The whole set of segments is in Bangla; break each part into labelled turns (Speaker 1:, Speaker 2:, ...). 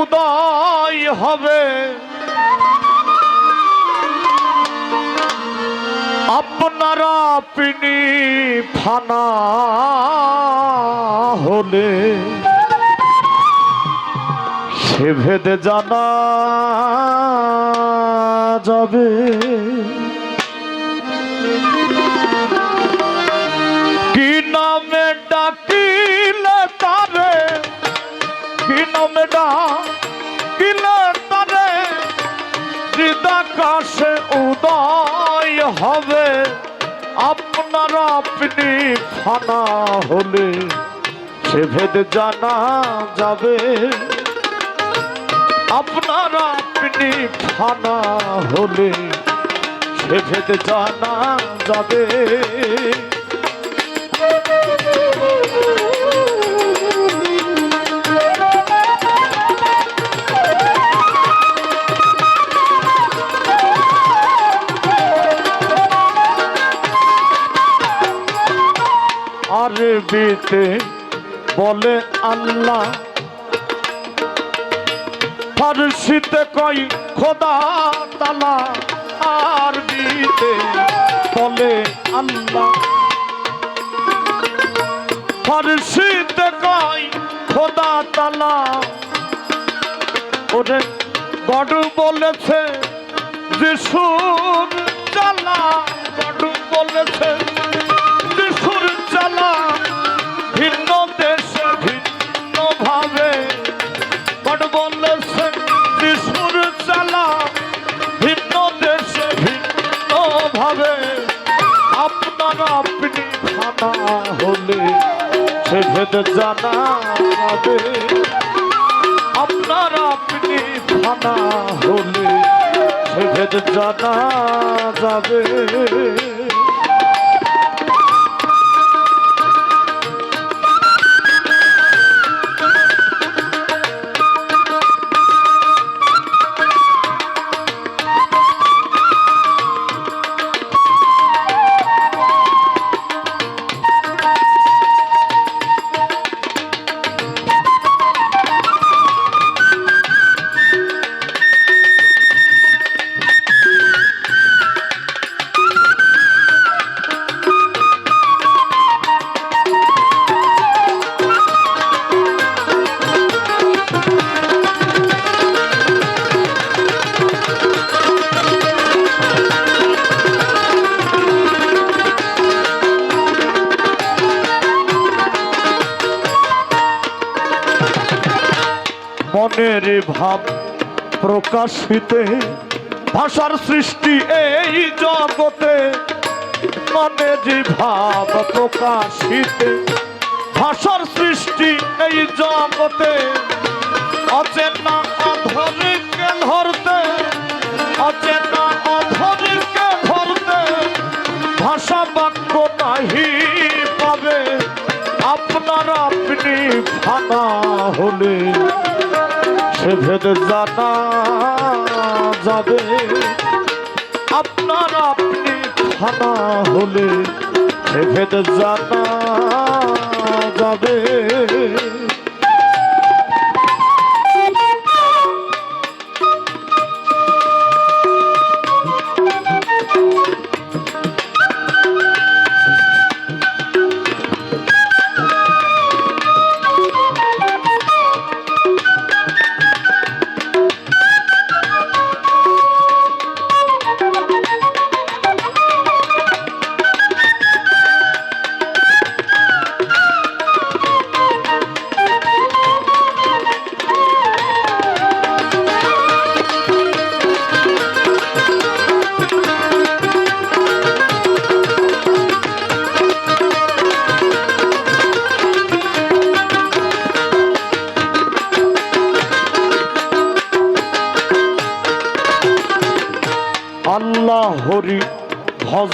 Speaker 1: উদয় হবে। আপনারা পিনি ফানা হলে সে ভেদে জানা যাবে। হৃদাকাশে উদয় হবে। আপনার আপনি ফানা হলে সে ভেদ জানা যাবে। আপনার আপনি ফানা হলে সে ভেদ জানা যাবে। আরবিতে বলে আল্লাহ। ফারসিতে কই খোদা তালা আরবিতে বলে আল্লাহ। ফারসিতে কই খোদা তালা। ওরে গডু বলেছে, যিশুর চালা গডু বলেছে সে ভেদ জানা আপনারা আপনি খানা হলে সে জানা যাবে। মনের ভাব প্রকাশিতে, ভাষার সৃষ্টি এই জগতে। মনের ভাব প্রকাশিতে, ভাষার সৃষ্টি এই জগতে। অচেনা অধরকে ধরতে, অচেনা অধরকে ধরতে। ভাষা বাক্য নাহি পাবে, আপনারা আপনি ফানা হলে। সে ভেদ জানা যাবে। আপনার আপনি থানা হলে সে ভেদ জানা যাবে।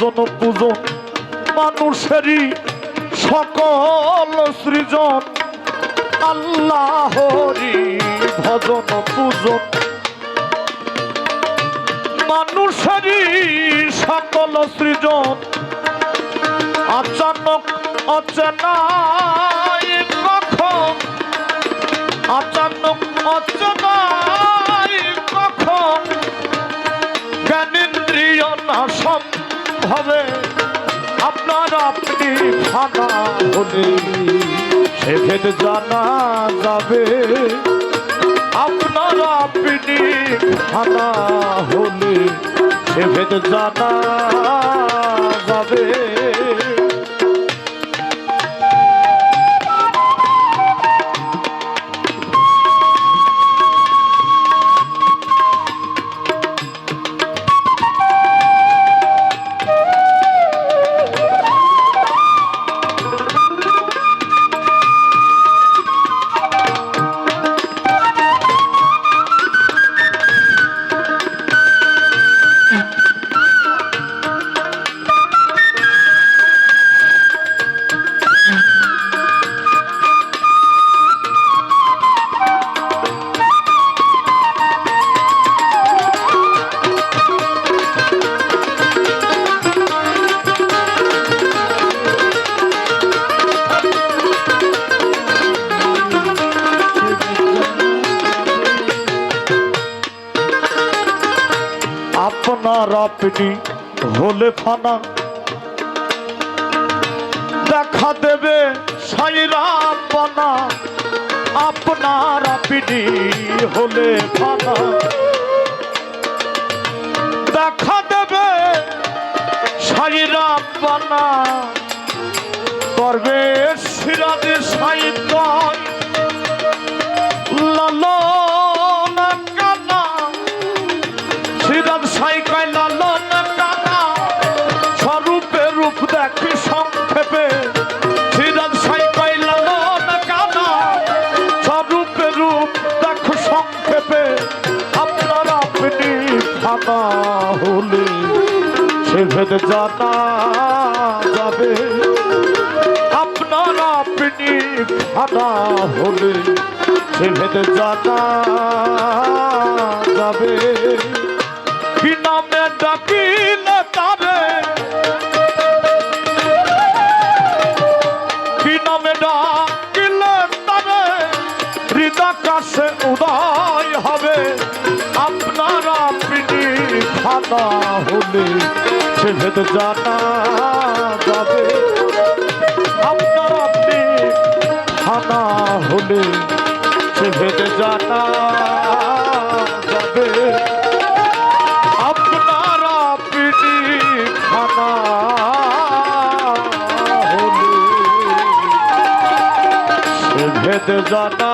Speaker 1: ভজন পূজন মানুষেরই সকল সৃজন। আল্লাহ ভজন পূজন। মানুষেরই সকল সৃজন। আচানক অচেনায় কখন আচানক অচনায় আপনি ফানা হলে সে জানা যাবে। আপনার আপনি ফানা হলে সে ভেদ জানা আপনার আপনি হলে ফানা। দেখা দেবে সাইরাম বানা। আপনার আপনি হলে ফানা। দেখা দেবে সাইরাম বানা। করবে সিরাজে সাইদ ফানা হলে সে ভেদ জানা যাবে। আপনার আপনি ফানা হলে সে ভেদ জানা যাবে। কি নামে ডাকিলে খানা হলে সে ভেদ জানা যাবে। আপনার আপনি খানা হলে সে ভেদ জানা যাবে। আপনার আপনি খানা হলে সে ভেদ জানা